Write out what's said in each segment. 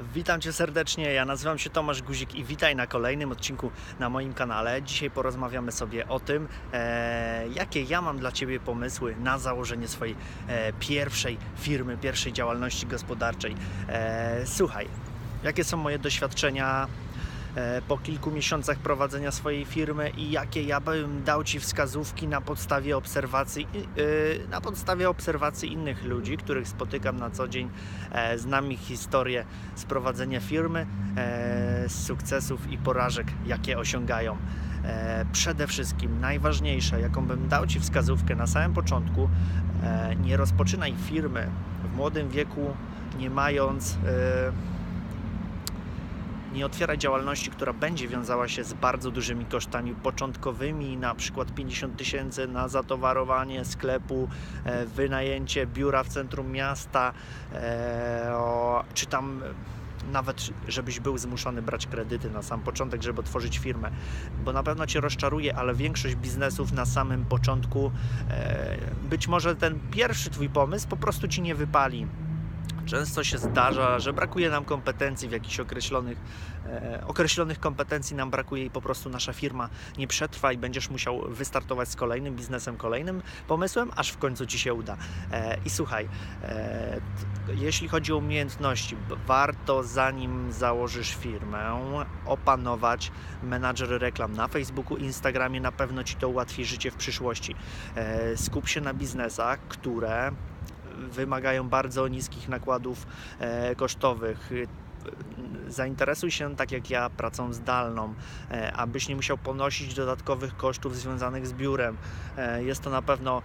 Witam Cię serdecznie, ja nazywam się Tomasz Guzik i witaj na kolejnym odcinku na moim kanale. Dzisiaj porozmawiamy sobie o tym, e, jakie ja mam dla Ciebie pomysły na założenie swojej e, pierwszej firmy, pierwszej działalności gospodarczej. E, słuchaj, jakie są moje doświadczenia po kilku miesiącach prowadzenia swojej firmy i jakie ja bym dał Ci wskazówki na podstawie obserwacji, e, na podstawie obserwacji innych ludzi, których spotykam na co dzień, e, znam ich historię z prowadzenia firmy, e, z sukcesów i porażek, jakie osiągają. E, Przede wszystkim najważniejsze, jaką bym dał Ci wskazówkę na samym początku, e, nie rozpoczynaj firmy w młodym wieku, nie mając e, nie otwieraj działalności, która będzie wiązała się z bardzo dużymi kosztami początkowymi, na przykład 50 tysięcy na zatowarowanie sklepu, e, wynajęcie biura w centrum miasta, e, czy tam nawet żebyś był zmuszony brać kredyty na sam początek, żeby otworzyć firmę, bo na pewno cię rozczaruje, ale większość biznesów na samym początku, e, być może ten pierwszy twój pomysł po prostu ci nie wypali. Często się zdarza, że brakuje nam kompetencji w jakichś określonych, e, określonych kompetencji nam brakuje i po prostu nasza firma nie przetrwa i będziesz musiał wystartować z kolejnym biznesem, kolejnym pomysłem, aż w końcu ci się uda. E, I słuchaj, e, jeśli chodzi o umiejętności, warto zanim założysz firmę, opanować menadżer reklam na Facebooku, Instagramie, na pewno ci to ułatwi życie w przyszłości. E, skup się na biznesach, które wymagają bardzo niskich nakładów e, kosztowych. Zainteresuj się, tak jak ja, pracą zdalną, e, abyś nie musiał ponosić dodatkowych kosztów związanych z biurem. E, Jest to na pewno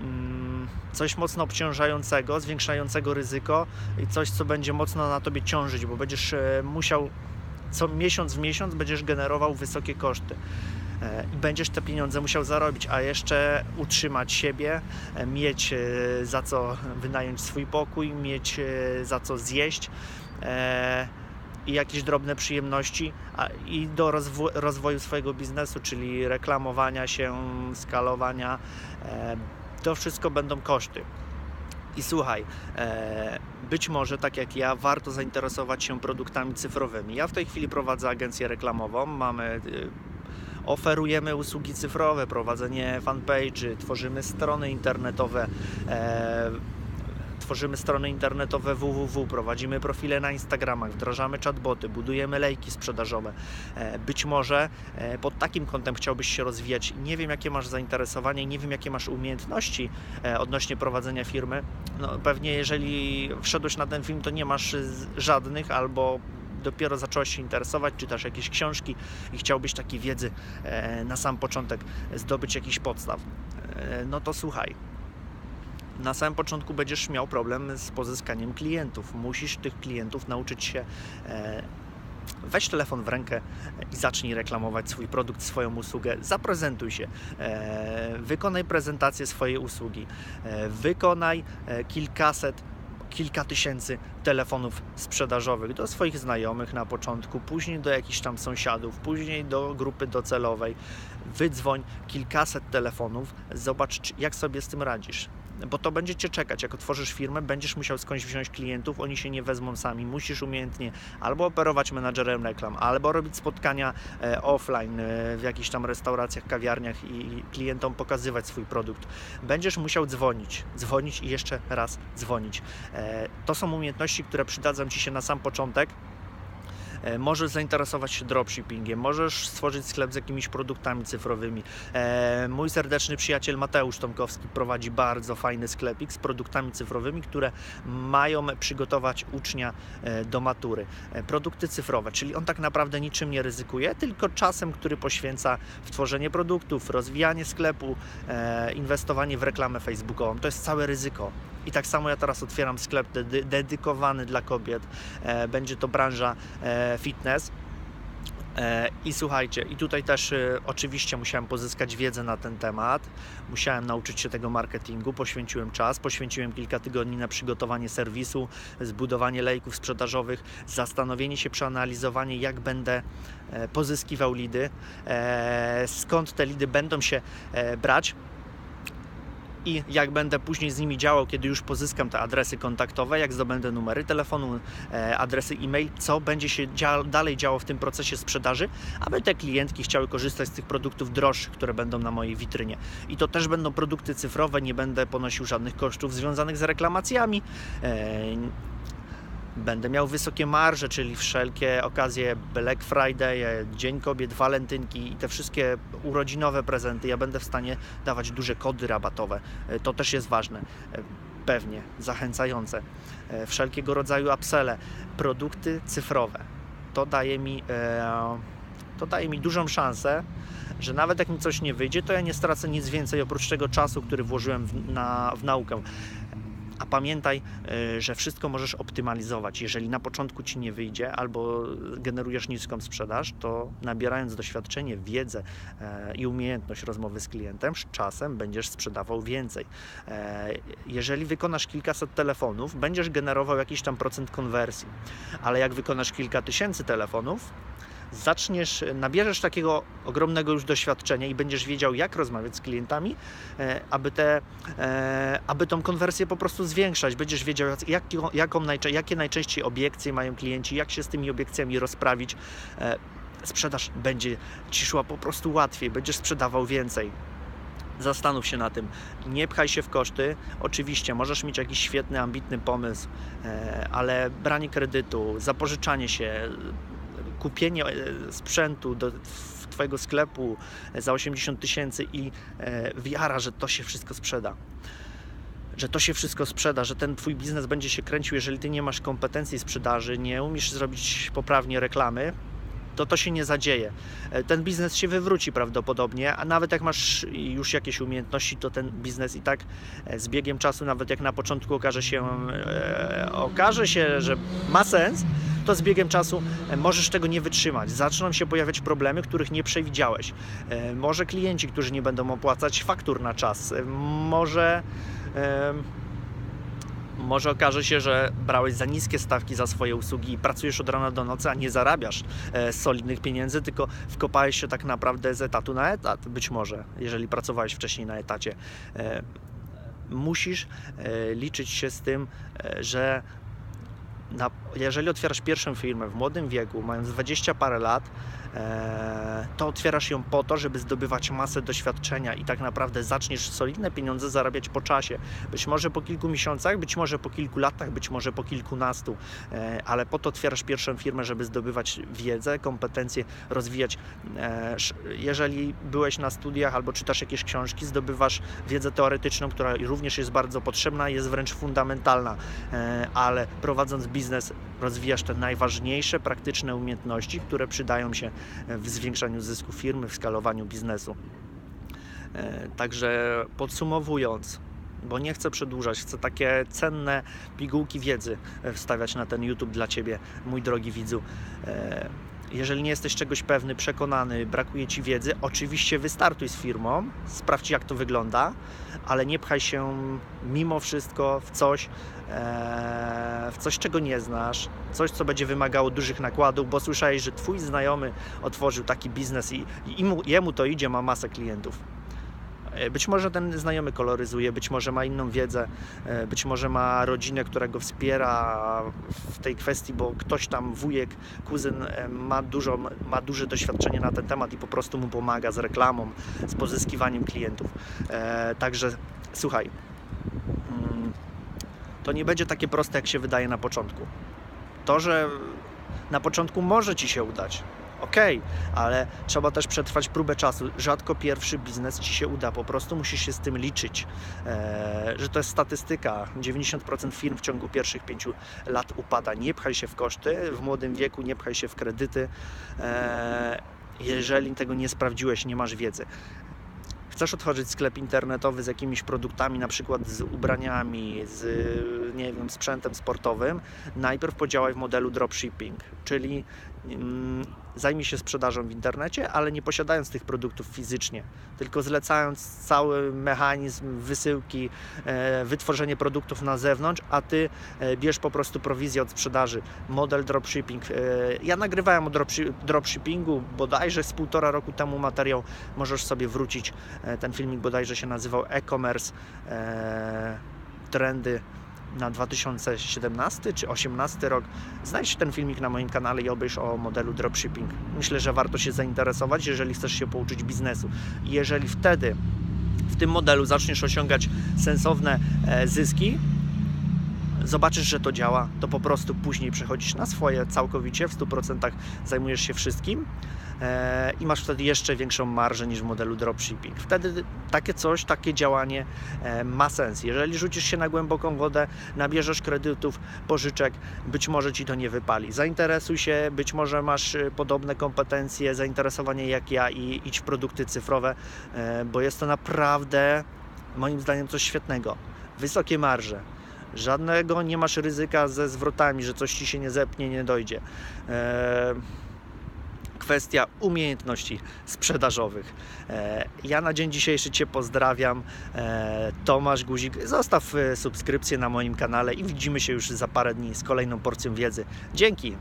mm, coś mocno obciążającego, zwiększającego ryzyko i coś, co będzie mocno na tobie ciążyć, bo będziesz musiał co miesiąc w miesiąc będziesz generował wysokie koszty i będziesz te pieniądze musiał zarobić, a jeszcze utrzymać siebie, e, mieć e, za co wynająć swój pokój, mieć e, za co zjeść e, i jakieś drobne przyjemności i do rozwo- rozwoju swojego biznesu, czyli reklamowania się, skalowania. E, to wszystko będą koszty. I słuchaj, e, być może tak jak ja, warto zainteresować się produktami cyfrowymi. Ja w tej chwili prowadzę agencję reklamową, mamy e, oferujemy usługi cyfrowe, prowadzenie fanpage'y, tworzymy strony internetowe, e, tworzymy strony internetowe www, prowadzimy profile na Instagramach, wdrażamy chatboty, budujemy lejki sprzedażowe. E, być może e, pod takim kątem chciałbyś się rozwijać. Nie wiem, jakie masz zainteresowanie, nie wiem, jakie masz umiejętności e, odnośnie prowadzenia firmy. No, pewnie jeżeli wszedłeś na ten film, to nie masz żadnych albo dopiero zacząłeś się interesować, czytasz jakieś książki i chciałbyś takiej wiedzy e, na sam początek zdobyć jakiś podstaw, e, no to słuchaj. Na samym początku będziesz miał problem z pozyskaniem klientów. Musisz tych klientów nauczyć się. E, weź telefon w rękę i zacznij reklamować swój produkt, swoją usługę. Zaprezentuj się. Wykonaj prezentację swojej usługi. Wykonaj kilkaset kilka tysięcy telefonów sprzedażowych do swoich znajomych na początku, później do jakichś tam sąsiadów, później do grupy docelowej. Wydzwoń kilkaset telefonów, zobacz jak sobie z tym radzisz. Bo to będzie Cię czekać. Jak otworzysz firmę, będziesz musiał skądś wziąć klientów, oni się nie wezmą sami. Musisz umiejętnie albo operować menadżerem reklam, albo robić spotkania e, offline e, w jakichś tam restauracjach, kawiarniach i klientom pokazywać swój produkt. Będziesz musiał dzwonić, dzwonić i jeszcze raz dzwonić. E, To są umiejętności, które przydadzą Ci się na sam początek. E, Możesz zainteresować się dropshippingiem, możesz stworzyć sklep z jakimiś produktami cyfrowymi. E, Mój serdeczny przyjaciel Mateusz Tomkowski prowadzi bardzo fajny sklepik z produktami cyfrowymi, które mają przygotować ucznia e, do matury. Produkty cyfrowe, czyli on tak naprawdę niczym nie ryzykuje, tylko czasem, który poświęca w tworzenie produktów, rozwijanie sklepu, inwestowanie w reklamę facebookową. To jest całe ryzyko. I tak samo ja teraz otwieram sklep dedy- dedykowany dla kobiet. E, Będzie to branża e, fitness. E, I słuchajcie, i tutaj też e, oczywiście musiałem pozyskać wiedzę na ten temat, musiałem nauczyć się tego marketingu, poświęciłem czas, poświęciłem kilka tygodni na przygotowanie serwisu, zbudowanie lejków sprzedażowych, zastanowienie się, przeanalizowanie, jak będę e, pozyskiwał lidy, skąd te lidy będą się brać. I jak będę później z nimi działał, kiedy już pozyskam te adresy kontaktowe, jak zdobędę numery telefonu, e, adresy e-mail, co będzie się dalej działo w tym procesie sprzedaży, aby te klientki chciały korzystać z tych produktów droższych, które będą na mojej witrynie. I to też będą produkty cyfrowe, nie będę ponosił żadnych kosztów związanych z reklamacjami. Będę miał wysokie marże, czyli wszelkie okazje Black Friday, Dzień Kobiet, walentynki i te wszystkie urodzinowe prezenty. Ja będę w stanie dawać duże kody rabatowe. E, To też jest ważne. E, Pewnie zachęcające. E, Wszelkiego rodzaju upselle, produkty cyfrowe. To daje mi, to daje mi dużą szansę, że nawet jak mi coś nie wyjdzie, to ja nie stracę nic więcej oprócz tego czasu, który włożyłem w, na, w naukę. Pamiętaj, y, że wszystko możesz optymalizować. Jeżeli na początku ci nie wyjdzie albo generujesz niską sprzedaż, to nabierając doświadczenie, wiedzę e, i umiejętność rozmowy z klientem, z czasem będziesz sprzedawał więcej. E, Jeżeli wykonasz kilkaset telefonów, będziesz generował jakiś tam procent konwersji, ale jak wykonasz kilka tysięcy telefonów, zaczniesz, nabierzesz takiego ogromnego już doświadczenia i będziesz wiedział, jak rozmawiać z klientami, e, aby, te, e, aby tą konwersję po prostu zwiększać. Będziesz wiedział, jak, jaką, najczę- jakie najczęściej obiekcje mają klienci, jak się z tymi obiekcjami rozprawić. E, Sprzedaż będzie ci szła po prostu łatwiej, będziesz sprzedawał więcej. Zastanów się na tym. Nie pchaj się w koszty. Oczywiście możesz mieć jakiś świetny, ambitny pomysł, ale branie kredytu, zapożyczanie się, kupienie e, sprzętu do Twojego sklepu za 80 tysięcy i e, wiara, że to się wszystko sprzeda. Że to się wszystko sprzeda, że ten Twój biznes będzie się kręcił, jeżeli Ty nie masz kompetencji sprzedaży, nie umiesz zrobić poprawnie reklamy, to to się nie zadzieje. E, Ten biznes się wywróci prawdopodobnie, a nawet jak masz już jakieś umiejętności, to ten biznes i tak z biegiem czasu, nawet jak na początku okaże się, e, okaże się, że ma sens, to z biegiem czasu e, możesz tego nie wytrzymać. Zaczną się pojawiać problemy, których nie przewidziałeś. E, Może klienci, którzy nie będą opłacać faktur na czas. E, Może. może okaże się, że brałeś za niskie stawki za swoje usługi i pracujesz od rana do nocy, a nie zarabiasz solidnych pieniędzy, tylko wkopałeś się tak naprawdę z etatu na etat. Być może, jeżeli pracowałeś wcześniej na etacie. Musisz liczyć się z tym, że na, jeżeli otwierasz pierwszą firmę w młodym wieku, mając 20 parę lat, to otwierasz ją po to, żeby zdobywać masę doświadczenia i tak naprawdę zaczniesz solidne pieniądze zarabiać po czasie. Być może po kilku miesiącach, być może po kilku latach, być może po kilkunastu, e, ale po to otwierasz pierwszą firmę, żeby zdobywać wiedzę, kompetencje, rozwijać. E, jeżeli byłeś na studiach albo czytasz jakieś książki, zdobywasz wiedzę teoretyczną, która również jest bardzo potrzebna, jest wręcz fundamentalna, e, ale prowadząc biznes rozwijasz te najważniejsze praktyczne umiejętności, które przydają się w zwiększaniu zysku firmy, w skalowaniu biznesu. E, Także podsumowując, bo nie chcę przedłużać, chcę takie cenne pigułki wiedzy e, wstawiać na ten YouTube dla Ciebie, mój drogi widzu. Jeżeli nie jesteś czegoś pewny, przekonany, brakuje Ci wiedzy, oczywiście wystartuj z firmą, sprawdź jak to wygląda, ale nie pchaj się mimo wszystko w coś, e, w coś, czego nie znasz, coś, co będzie wymagało dużych nakładów, bo słyszałeś, że Twój znajomy otworzył taki biznes i, i mu, jemu to idzie, ma masę klientów. E, Być może ten znajomy koloryzuje, być może ma inną wiedzę, e, być może ma rodzinę, która go wspiera w tej kwestii, bo ktoś tam, wujek, kuzyn e, ma, dużo, ma duże doświadczenie na ten temat i po prostu mu pomaga z reklamą, z pozyskiwaniem klientów. Także słuchaj, mm, to nie będzie takie proste, jak się wydaje na początku. To, że na początku może Ci się udać, okej, ale trzeba też przetrwać próbę czasu. Rzadko pierwszy biznes Ci się uda, po prostu musisz się z tym liczyć, e, że to jest statystyka. 90% firm w ciągu pierwszych pięciu lat upada. Nie pchaj się w koszty, w młodym wieku nie pchaj się w kredyty, e, jeżeli tego nie sprawdziłeś, nie masz wiedzy. Chcesz otworzyć sklep internetowy z jakimiś produktami, na przykład z ubraniami, z nie wiem, sprzętem sportowym, najpierw podziałaj w modelu dropshipping, czyli zajmie się sprzedażą w internecie, ale nie posiadając tych produktów fizycznie, tylko zlecając cały mechanizm wysyłki, e, wytworzenie produktów na zewnątrz, a ty e, bierz po prostu prowizję od sprzedaży. Model dropshipping. E, Ja nagrywałem o dropshi- dropshippingu bodajże z półtora roku temu materiał. Możesz sobie wrócić. Ten filmik bodajże się nazywał e-commerce trendy na 2017 czy 2018 rok. Znajdź ten filmik na moim kanale i obejrz o modelu dropshipping. Myślę, że warto się zainteresować, jeżeli chcesz się pouczyć biznesu. Jeżeli wtedy w tym modelu zaczniesz osiągać sensowne e, zyski, zobaczysz, że to działa, to po prostu później przechodzisz na swoje całkowicie, w 100% zajmujesz się wszystkim e, i masz wtedy jeszcze większą marżę niż w modelu dropshipping. Wtedy takie coś, takie działanie e, ma sens. Jeżeli rzucisz się na głęboką wodę, nabierzesz kredytów, pożyczek, być może ci to nie wypali. Zainteresuj się, być może masz e, podobne kompetencje, zainteresowanie jak ja i idź w produkty cyfrowe, bo jest to naprawdę moim zdaniem coś świetnego. Wysokie marże. Żadnego nie masz ryzyka ze zwrotami, że coś ci się nie zepnie, nie dojdzie. E, kwestia umiejętności sprzedażowych. E, Ja na dzień dzisiejszy Cię pozdrawiam. E, Tomasz Guzik. Zostaw subskrypcję na moim kanale i widzimy się już za parę dni z kolejną porcją wiedzy. Dzięki.